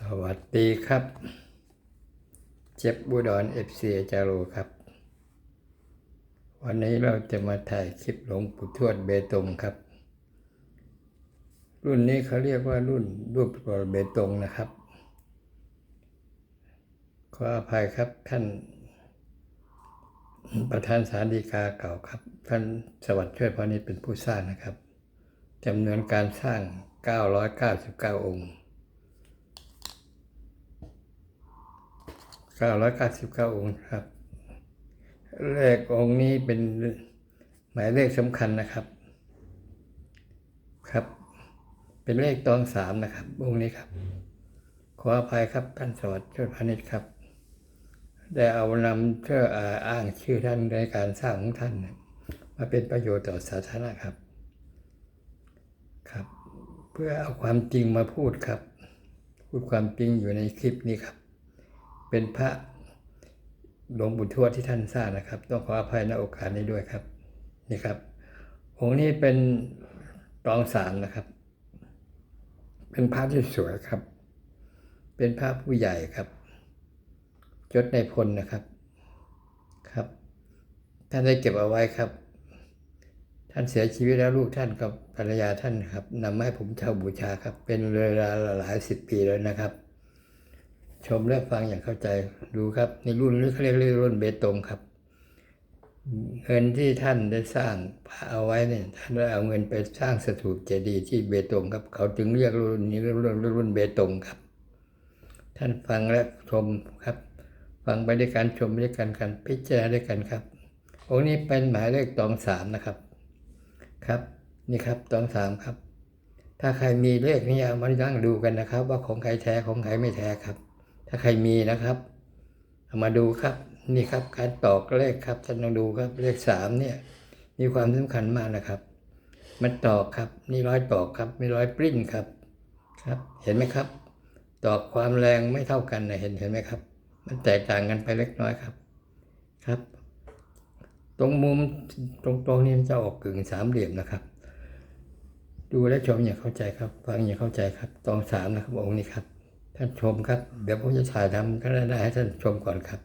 สวัสดีครับ เจ็บบุดรเอฟซีจารูครับ วันนี้เราจะมาถ่ายคลิปหลวงปู่ทวดเบตงครับ รุ่นนี้เขาเรียกว่ารุ่นรูปหล่อเบตงนะครับ ขออภัยครับท่านประธานสารดีกาเก่าครับ ท่านสวัสดิ์ช่วยพานิชเป็นผู้สร้างนะครับจำนวนการสร้าง 999 องค์ 999 องค์ครับ เลของค์นี้เป็นหมายเลขสำคัญนะครับ ครับ เป็นเลขตองสามนะครับ องค์นี้ครับ ขออภัยครับท่านสวัสดิ์ช่วยพานิชครับ ได้เอานำเพื่ออ้างชื่อท่านในการสร้างของท่าน มาเป็นประโยชน์ต่อสาธารณะครับ ครับ เพื่อเอาความจริงมาพูดครับ พูดความจริงอยู่ในคลิปนี้ครับ เป็นพระหลวงปู่ทวดที่ท่านสร้างนะครับ ต้องขออภัยในโอกาสนี้ด้วยครับนี่ครับองค์นี้เป็นตองสามนะครับ เป็นพระที่สวยครับ เป็นพระผู้ใหญ่ครับยศในพลนะครับครับ ท่านได้เก็บเอาไว้ครับ ท่านเสียชีวิตแล้วลูกท่านกับภรรยาท่านครับนำมาให้ผมเช่าบูชาครับ เป็นเวลาหลายสิบปีแล้วนะครับ ชมและฟังอย่างเข้าใจดูครับ ในรุ่นนี้เขาเรียกรุ่นเบตงครับ เงินที่ท่านได้สร้างพระเอาไว้เนี่ยท่านได้เอาเงินไปสร้างสถูปเจดีย์ที่เบตงครับ เขาจึงเรียกรุ่นนี้รุ่นรุ่นรุ่นเบตงครับ ท่านฟังและชมครับ ฟังไปด้วยกันชมไปด้วยกันกันพิจารณาด้วยกันครับองค์นี้เป็นหมายเลขตองสามนะครับครับ นี่ครับตองสามครับ ถ้าใครมีเลขนี้เอามานั่งดูกันนะครับ ว่าของใครแท้ของใครไม่แท้ครับ ถ้าใครมีนะครับเอามาดูครับนี่ครับ การตอกเลขครับท่านลองดูครับเลขสามเนี่ยมีความสำคัญมากนะครับ มันตอกครับนี่ร้อยตอกครับมีร้อยปริ้นครับครับ เห็นไหมครับ ตอกความแรงไม่เท่ากันนะเห็นเห็นไหมครับ มันแตกต่างกันไปเล็กน้อยครับครับ ตรงมุมตรงตรงนี้มันจะออกกึ่งสามเหลี่ยมนะครับ ดูและชมอย่างเข้าใจครับ ฟังอย่างเข้าใจครับตองสามนะครับองค์นี้ครับ ท่านชมครับ เดี๋ยวผมจะถ่ายทำก็ได้ให้ท่านชมก่อนครับ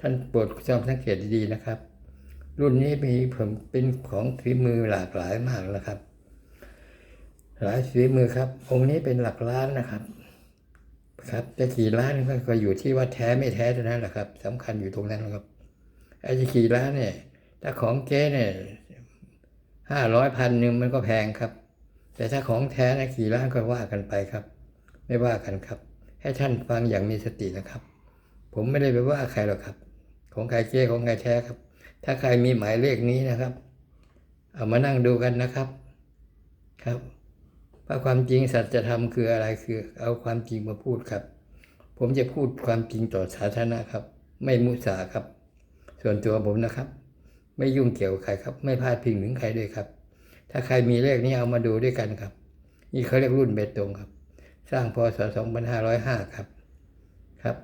ท่านโปรดจำสังเกตดีๆนะครับ รุ่นนี้มีผมเป็นของฝีมือหลากหลายมากนะครับ หลายฝีมือครับ องค์นี้เป็นหลักล้านนะครับครับจะกี่ล้านก็อยู่ที่ว่าแท้ไม่แท้เท่านั้นแหละครับสำคัญอยู่ตรงนั้นนะครับไอ้จะกี่ล้านเนี่ยถ้าของเก๊เนี่ยห้าร้อยพันหนึ่งมันก็แพงครับ แต่ถ้าของแท้นะกี่ล้านก็ว่ากันไปครับ ไม่ว่ากันครับ ให้ท่านฟังอย่างมีสตินะครับ ผมไม่ได้ไปว่าใครหรอกครับ ของใครเก๊ของใครแท้ครับ ถ้าใครมีหมายเลขนี้นะครับ เอามานั่งดูกันนะครับครับว่าความจริงสัจธรรมคืออะไรคือ เอาความจริงมาพูดครับ ผมจะพูดความจริงต่อสาธารณะครับ ไม่มุสาครับ ส่วนตัวผมนะครับ ไม่ยุ่งเกี่ยวกับใครครับ ไม่พลาดพิงถึงใครด้วยครับ ถ้าใครมีเลขนี้เอามาดูด้วยกันครับ นี่เขาเรียกรุ่นเบตงครับ สร้างพศ 2505 ครับครับ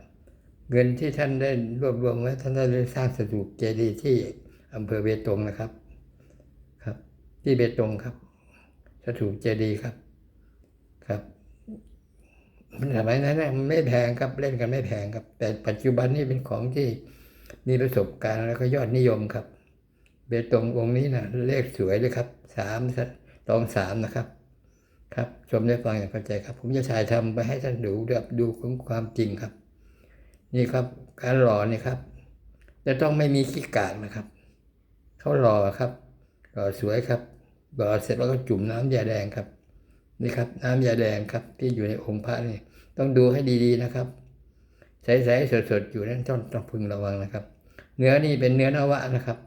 เงินที่ท่านได้รวบรวมไว้ท่านได้สร้างสถูปเจดีย์ที่อำเภอเบตงนะครับครับ ที่เบตงครับ สถูปเจดีย์ครับครับมันสมัยนั้นนะมันไม่แพงครับเล่นกันไม่แพงครับ แต่ปัจจุบันนี้เป็นของที่มีประสบการณ์แล้วก็ยอดนิยมครับ เบตงองค์นี้นะเลขสวยเลยครับสามตองสามนะครับ ครับชมได้ฟังอย่างเข้าใจครับ ผมจะถ่ายทำไปให้ท่านดูแบบดูของความจริงครับ นี่ครับการหล่อนี่ยครับจะต้องไม่มีขี้กากนะครับเขาหล่อครับหล่อสวยครับหล่อเสร็จแล้วก็จุ่มน้ำยาแดงครับ นี่ครับ น้ำยาแดงครับ ที่อยู่ในองค์พระนี่ต้องดูให้ดีๆนะครับใสๆสดๆอยู่นั้นต้องต้องพึงระวังนะครับ เนื้อนี่เป็นเนื้อนวะนะครับ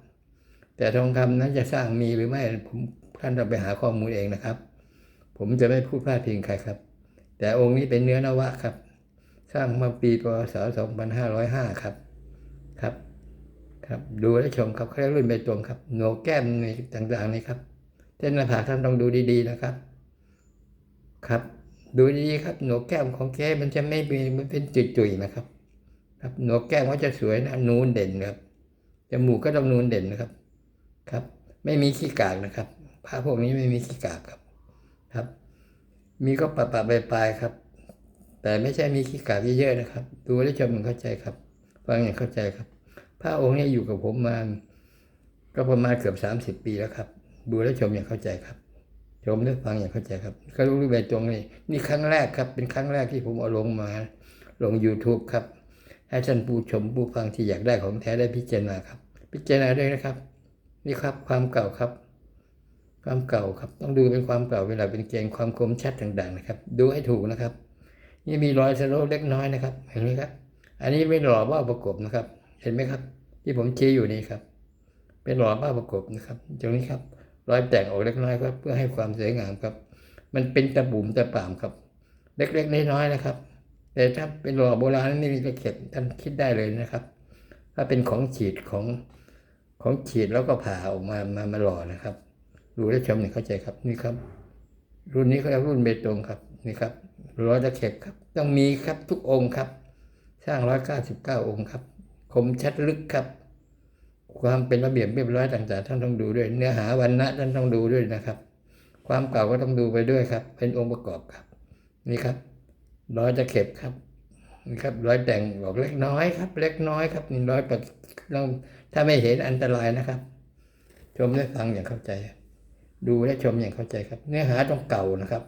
แต่ทองคำนั้นจะสร้างมีหรือไม่ผมท่านต้องไปหาข้อมูลเองนะครับ ผมจะไม่พูดพลาดพิงใครครับ แต่องค์นี้เป็นเนื้อนวะครับ สร้างมาปีพศ2505 ครับ ครับ ครับ ดูและชมครับเขาเรียกรุ่นใบตงครับ โหนกแก้มในต่างๆนี่ครับเส้นหน้าผากท่านต้องดูดีๆนะครับ ครับ ดูดีๆครับ โหนกแก้มของแก้มันจะไม่มีมันเป็นจุยๆนะครับ ครับโหนกแก้มว่าจะสวยนะนูนเด่นครับจมูกก็ต้องนูนเด่นนะครับ ครับ ไม่มีขี้กากนะครับผ้าพวกนี้ไม่มีขี้กากครับ ครับ มีก็ปะปะปลายๆครับ แต่ไม่ใช่มีขี้กากเยอะๆนะครับ ดูและชมอย่างเข้าใจครับฟังอย่างเข้าใจครับพระองค์นี้อยู่กับผมมา ก็ประมาณเกือบสามสิบปีแล้วครับ ดูและชมอย่างเข้าใจครับ ชมและฟังอย่างเข้าใจครับ ก็รู้ด้วยตรงนี้นี่ครั้งแรกครับ เป็นครั้งแรกที่ผมเอาลงมาลง YouTube ครับ ให้ท่านผู้ชมผู้ฟังที่อยากได้ของแท้ได้พิจารณาครับ พิจารณาด้วยนะครับ นี่ครับความเก่าครับ ความเก่าครับต้องดูเป็นความเก่าเวลาเป็นเกณฑ์ความคมชัดต่างๆนะครับ ดูให้ถูกนะครับ นี่มีรอยสโลว์เล็กน้อยนะครับ เห็นไหมครับ อันนี้ไม่หล่อว่าประกบนะครับ เห็นไหมครับ ที่ผมชี้อยู่นี่ครับ เป็นหล่อบ้าประกบนะครับ ตรงนี้ครับ รอยแต่งออกเล็กน้อยครับเพื่อให้ความสวยงามครับ มันเป็นตะบุ่มตะป่ามครับ เล็กๆน้อยๆนะครับ แต่ถ้าเป็นหล่อโบราณนี่มีตะเข็บท่านคิดได้เลยนะครับ ถ้าเป็นของฉีดของของฉีดแล้วก็ผ่าออกมามามาหล่อนะครับ ดูและชมเนี่ยเข้าใจครับนี่ครับ รุ่นนี้เขาเรียกรุ่นเบตงครับนี่ครับร้อยตะเข็บครับ ต้องมีครับทุกองค์ครับ สร้างร้อยเก้าสิบเก้าองค์ครับ คมชัดลึกครับ ความเป็นระเบียบเรียบร้อยต่างๆท่านต้องดูด้วย เนื้อหาวันณะท่านต้องดูด้วยนะครับ ความเก่าก็ต้องดูไปด้วยครับ เป็นองค์ประกอบครับ นี่ครับร้อยตะเข็บครับนี่ครับร้อยแต่งบอกเล็กน้อยครับ เล็กน้อยครับนี่ร้อยแต้องถ้าไม่เห็นอันตรายนะครับ ชมและฟังอย่างเข้าใจ ดูและชมอย่างเข้าใจครับ เนื้อหาต้องเก่านะครับ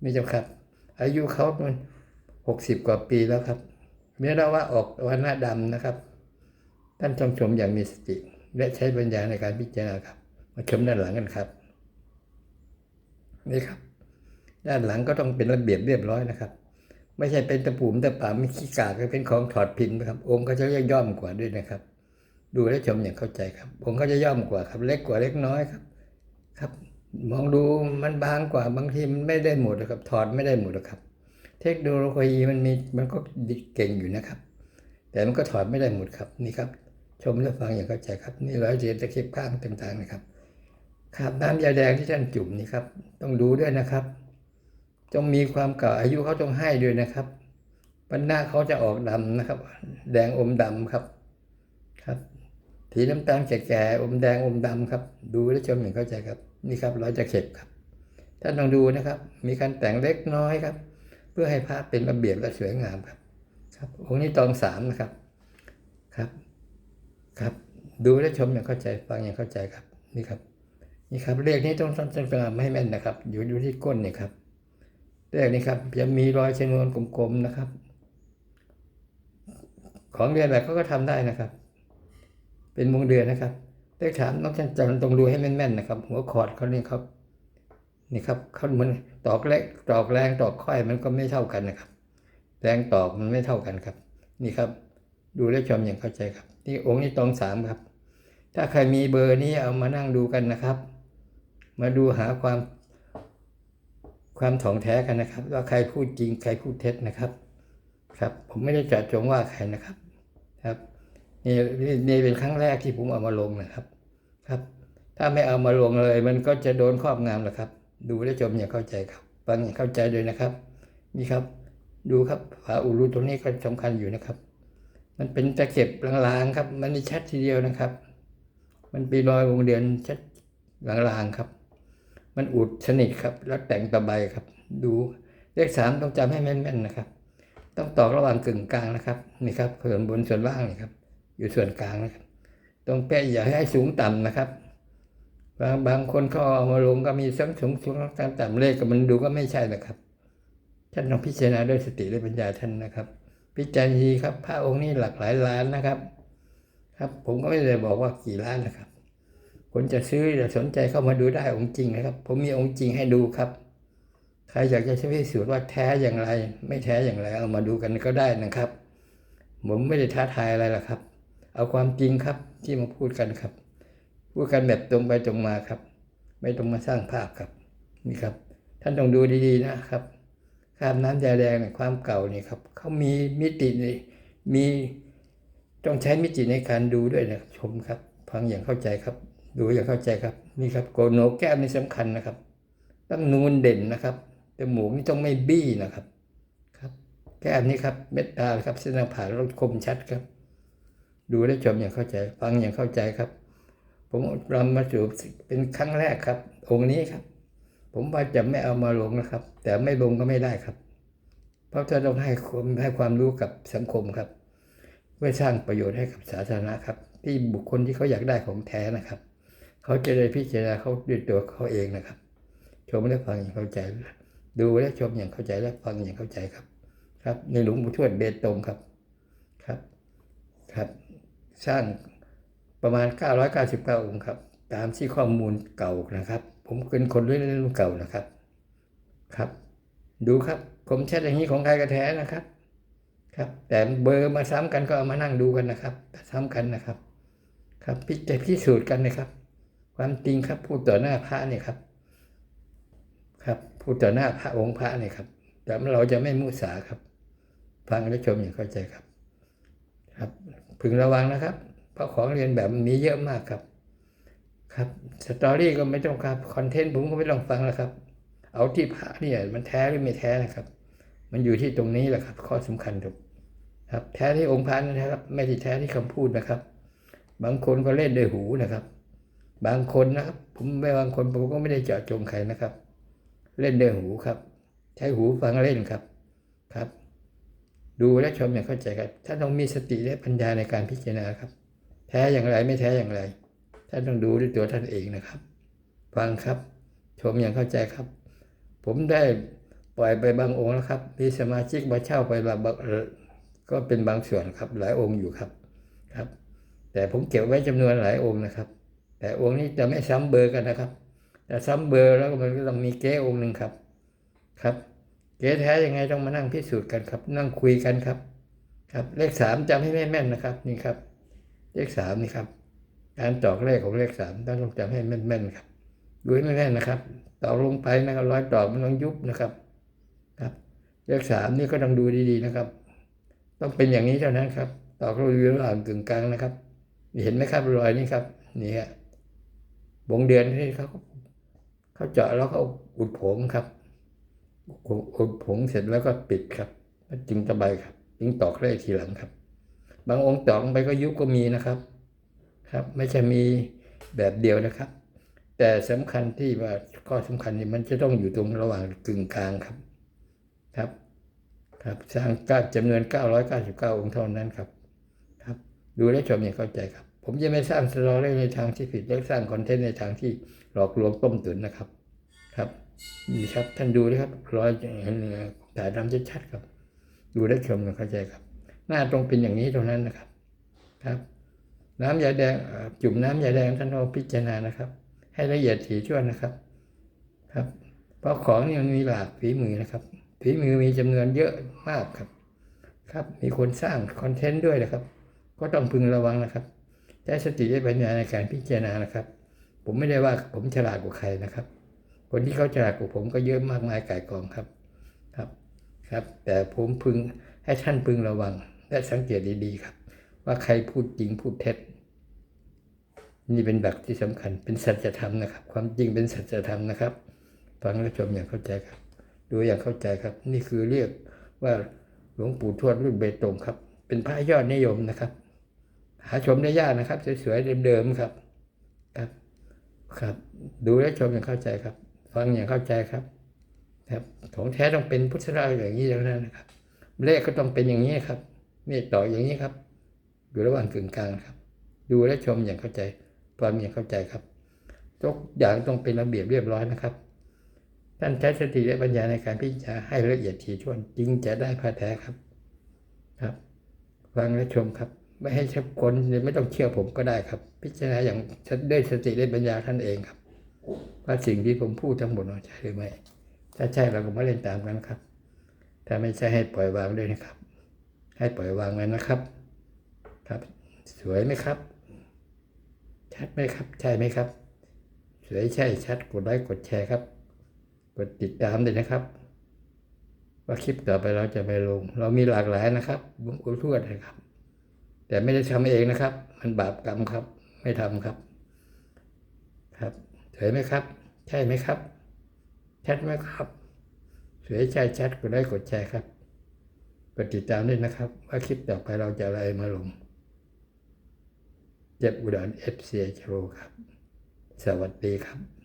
ไม่จ้าครับ อายุเขามันหกสิบกว่าปีแล้วครับเมื่อเราว่าออกวันหน้าดำนะครับ ท่านต้งชมอย่างมีสติ และใช้ปัญญาในการพิจารณาครับ มาชมด้านหลังกันครับนี่ครับ ด้านหลังก็ต้องเป็นระเบียบเรียบร้อยนะครับ ไม่ใช่เป็นตะปุ่มตะป่าไม่ขี้กากก็เป็นของถอดพิมพ์นะครับ องค์ก็จะเรียกย่อมกว่าด้วยนะครับ ดูและชมอย่างเข้าใจครับ องค์ก็จะย่อมกว่าครับ เล็กกว่าเล็กน้อยครับ ครับ มองดูมันบางกว่าบางทีมันไม่ได้หมดนะครับ ถอดไม่ได้หมดนะครับ เทคโนโลยีมันมีมันก็เก่งอยู่นะครับ แต่มันก็ถอดไม่ได้หมดครับนี่ครับ ชมและฟังอย่างเข้าใจครับ นี่ร้อยเรียนตะเข็บข้างต่างๆนะครับครับน้ำยาแดงที่ท่านจุ่มนี่ครับ ต้องดูด้วยนะครับต้องมีความเก่าอายุเขาต้องให้ด้วยนะครับปันหน้าเขาจะออกดำนะครับ แดงอมดำครับ สีน้ำตาลแก่ๆอมแดงอมดำครับ ดูและชมอย่างเข้าใจครับ นี่ครับร้อยจะเข็บครับท่านต้องดูนะครับ มีการแต่งเล็กน้อยครับ เพื่อให้ภาพเป็นระเบียบและสวยงามครับ ครับองค์นี้ตองสามนะครับครับ ครับ ดูและชมอย่างเข้าใจฟังอย่างเข้าใจครับ นี่ครับ นี่ครับเลขนี้ต้องต้องต้องจำให้แม่นนะครับ อยู่อยู่ที่ก้นเนี่ยครับเลขนี้ครับจะมีรอยชนวนกลมๆนะครับ ของเรียนแบบเขาก็ทำได้นะครับ เป็นวงเดือนนะครับเลขฐานต้องจำต้องดูให้แม่นๆนะครับ หัวคอร์ดเขาเนี่ยครับนี่ครับเขาเหมือนตอกเล็กตอกแรงตอกค่อยมันก็ไม่เท่ากันนะครับ แรงตอกมันไม่เท่ากันครับ นี่ครับ ดูและชมอย่างเข้าใจครับ นี่องค์นี้ตองสามครับ ถ้าใครมีเบอร์นี้เอามานั่งดูกันนะครับ มาดูหาความความถ่องแท้กันนะครับ ว่าใครพูดจริงใครพูดเท็จนะครับ ครับ ผมไม่ได้จัดจงว่าใครนะครับครับ นี่นี่เป็นครั้งแรกที่ผมเอามาลงนะครับ ครับ ถ้าไม่เอามาลงเลย มันก็จะโดนครอบงำแหละครับ ดูและชมอย่าเข้าใจครับฟังอย่าเข้าใจด้วยนะครับ นี่ครับ ดูครับฝาอุรุตรงนี้ก็สำคัญอยู่นะครับ มันเป็นตะเข็บลางๆครับ มันไม่ชัดทีเดียวนะครับ มันเป็นรอยวงเดือนชัดลางๆครับ มันอุดสนิทครับ แล้วแต่งตะไบครับ ดูเลขสามต้องจำให้แม่นๆนะครับ ต้องตอกระหว่างกึ่งกลางนะครับ นี่ครับส่วนบนส่วนล่างนี่ครับ อยู่ส่วนกลางนะครับตรงแปะอย่าให้สูงต่ำนะครับ บางบางคนเขาเอามาลงก็มีสังสูงสูงต่ำต่ำเลขก็มันดูก็ไม่ใช่นะครับท่านต้องพิจารณาด้วยสติและปัญญาท่านนะครับ พิจารณาดีครับพระองค์นี้หลักหลายล้านนะครับ ครับ ผมก็ไม่ได้บอกว่ากี่ล้านนะครับคนจะซื้อจะสนใจเข้ามาดูได้องค์จริงนะครับ ผมมีองค์จริงให้ดูครับใครอยากจะใช้พิสูจน์ว่าแท้อย่างไร ไม่แท้อย่างไรเอามาดูกันก็ได้นะครับ ผมไม่ได้ท้าทายอะไรหรอกครับ เอาความจริงครับที่มาพูดกันครับ พูดกันแบบตรงไปตรงมาครับ ไม่ต้องมาสร้างภาพครับนี่ครับ ท่านต้องดูดีๆนะครับคราบน้ำยาแดงเนี่ยความเก่านี่ครับเขามีมิตินี่มีต้องใช้มิติในการดูด้วยนะชมครับ ฟังอย่างเข้าใจครับ ดูอย่างเข้าใจครับนี่ครับโกโหนกแก้มนี่สำคัญนะครับต้องนูนเด่นนะครับจมูกนี่ต้องไม่บี้นะครับ ครับ แก้มนี่ครับเม็ดตาครับเส้นหน้าผากเราคมชัดครับ ดูและชมอย่างเข้าใจ ฟังอย่างเข้าใจครับ ผมรำมาสู่เป็นครั้งแรกครับ องค์นี้ครับ ผมว่าจะไม่เอามาลงนะครับ แต่ไม่ลงก็ไม่ได้ครับ เพราะจะต้องให้ความให้ความรู้กับสังคมครับ เพื่อสร้างประโยชน์ให้กับสาธารณะครับ ที่บุคคลที่เขาอยากได้ของแท้นะครับ เขาจะได้พิจารณาเขาด้วยตัวเขาเองนะครับ ชมและฟังอย่างเข้าใจ ดูและชมอย่างเข้าใจและฟังอย่างเข้าใจครับ ครับ ในหลวงปู่ทวดเบตงครับครับครับ สร้างประมาณ 999 องค์ครับ ตามที่ข้อมูลเก่านะครับ ผมเป็นคนรุ่นรุ่นเก่านะครับ ครับ ดูครับ ผมแชทอย่างนี้ของใครก็แท้นะครับ ครับ แต่เบอร์มาซ้ำกันก็เอามานั่งดูกันนะครับซ้ำกันนะครับ ครับพิจารพิสูจน์กันนะครับ ความจริงครับพูดต่อหน้าพระเนี่ยครับ ครับพูดต่อหน้าพระองค์พระเนี่ยครับแต่เราจะไม่มุสาครับ ฟังและชมอย่างเข้าใจครับ ครับ พึงระวังนะครับ เพราะของเรียนแบบมีเยอะมากครับ ครับสตอรี่ก็ไม่ต้องครับคอนเทนต์ผมก็ไม่ต้องฟังแล้วครับ เอาที่พระเนี่ยมันแท้หรือไม่แท้นะครับ มันอยู่ที่ตรงนี้แหละครับ ข้อสำคัญครับครับ แท้ที่องค์พระนะครับ ไม่ใช่แท้ที่คำพูดนะครับ บางคนก็เล่นด้วยหูนะครับ บางคนนะครับ ผมไม่บางคนผมก็ไม่ได้เจาะจงใครนะครับ เล่นด้วยหูครับ ใช้หูฟังเล่นครับครับ ดูและชมอย่างเข้าใจครับท่านต้องมีสติและปัญญาในการพิจารณาครับ แท้อย่างไรไม่แท้อย่างไร ท่านต้องดูด้วยตัวท่านเองนะครับ ฟังครับ ชมอย่างเข้าใจครับ ผมได้ปล่อยไปบางองค์แล้วครับ มีสมาชิกมาเช่าไปบางก็เป็นบางส่วนครับ หลายองค์อยู่ครับครับ แต่ผมเก็บไว้จำนวนหลายองค์นะครับ แต่องค์นี้จะไม่ซ้ำเบอร์กันนะครับ แต่ซ้ำเบอร์แล้วมันก็ต้องมีเก๊องค์หนึ่งครับครับ เก๊แท้ยังไงต้องมานั่งพิสูจน์กันครับ นั่งคุยกันครับ ครับ เลขสามจำให้แม่นๆนะครับ นี่ครับ เลขสามนี่ครับ การตอกเลขของเลขสามต้องจำให้แม่นๆครับดูให้แม่นๆนะครับตอกลงไปนะครับร้อยตอกมันต้องยุบนะครับ ครับ เลขสามนี่ก็ต้องดูดีๆนะครับ ต้องเป็นอย่างนี้เท่านั้นครับตอกเราอยู่ระหว่างกึ่งกลางนะครับเห็นไหมครับรอยนี้ครับนี่ฮะวงเดือนที่เขาเขาเจาะแล้วเขาอุดผงครับ อุดผงเสร็จแล้วก็ปิดครับจึงตะไบครับจึงตอกได้ทีหลังครับ บางองค์ตอกไปก็ยุบก็มีนะครับ ครับ ไม่ใช่มีแบบเดียวนะครับ แต่สำคัญที่ว่าข้อสำคัญนี่มันจะต้องอยู่ตรงระหว่างกึ่งกลางครับครับ ครับสร้างก้าจำนวน 999 องค์เท่านั้นครับ ครับ ดูและชมอย่างเข้าใจครับ ผมจะไม่สร้างสตอรี่ในทางที่ผิดและสร้างคอนเทนต์ในทางที่หลอกลวงต้มตุ๋นนะครับ ครับ นี่ครับท่านดูนะครับรอยถ่ายทำชัดๆครับ ดูและชมอย่างเข้าใจครับ หน้าตรงเป็นอย่างนี้ตรงนั้นนะครับ ครับ น้ำยาแดงจุ่มน้ำยาแดงท่านต้องพิจารณานะครับ ให้ละเอียดถี่ถ้วนนะครับ ครับ เพราะของนี่มันมีหลากฝีมือนะครับฝีมือมีจำนวนเยอะมากครับ ครับ มีคนสร้างคอนเทนต์ด้วยนะครับ ก็ต้องพึงระวังนะครับใช้สติและปัญญาในการพิจารณานะครับ ผมไม่ได้ว่าผมฉลาดกว่าใครนะครับ คนที่เขาฉลาดกว่าผมก็เยอะมากมายก่ายกองครับครับครับ แต่ผมพึงให้ท่านพึงระวัง และสังเกตดีๆครับ ว่าใครพูดจริงพูดเท็จ นี่เป็นแบบที่สำคัญเป็นสัจธรรมนะครับ ความจริงเป็นสัจธรรมนะครับฟังและชมอย่างเข้าใจครับ ดูอย่างเข้าใจครับ นี่คือเรียกว่าหลวงปู่ทวดรุ่นเบตงครับ เป็นพระยอดนิยมนะครับ หาชมได้ยากนะครับ สวยๆเดิมๆครับ ครับ ครับ ดูและชมอย่างเข้าใจครับ ฟังอย่างเข้าใจครับครับของแท้ต้องเป็นพุทธราอย่างนี้อย่างนั้นนะครับ เลขก็ต้องเป็นอย่างนี้ครับเมตต่ออย่างนี้ครับ อยู่ระหว่างกึ่งกลางครับ ดูและชมอย่างเข้าใจฟังอย่างเข้าใจครับทุกอย่างต้องเป็นระเบียบเรียบร้อยนะครับท่านใช้สติและปัญญาในการพิจารณาให้ละเอียดถี่ถ้วนจึงจะได้พระแท้ครับ ครับฟังและชมครับ ไม่ให้ชักคนไม่ต้องเชื่อผมก็ได้ครับ พิจารณาอย่างด้วยสติและปัญญาท่านเองครับ ว่าสิ่งที่ผมพูดทั้งหมดใช่หรือไม่ ถ้าใช่เราก็มาเล่นตามกันครับ ถ้าไม่ใช่ให้ปล่อยวางด้วยนะครับ ให้ปล่อยวางไว้นะครับ ครับ สวยไหมครับ ชัดไหมครับ ใช่ไหมครับ สวยใช่ชัดกดไลค์กดแชร์ครับ กดติดตามด้วยนะครับ ว่าคลิปต่อไปเราจะไปลง เรามีหลากหลายนะครับบุญคุทวดนะครับ แต่ไม่ได้ทำเองนะครับ มันบาปกรรมครับ ไม่ทำครับ ครับ สวยไหมครับ ใช่ไหมครับชัดไหมครับสวยใช่ชัดกดไลค์กดแชร์ครับกดติดตามด้วยนะครับ ว่าคลิปต่อไปเราจะอะไรมาลง เจ็บอุดรเอฟซีโชครับ สวัสดีครับ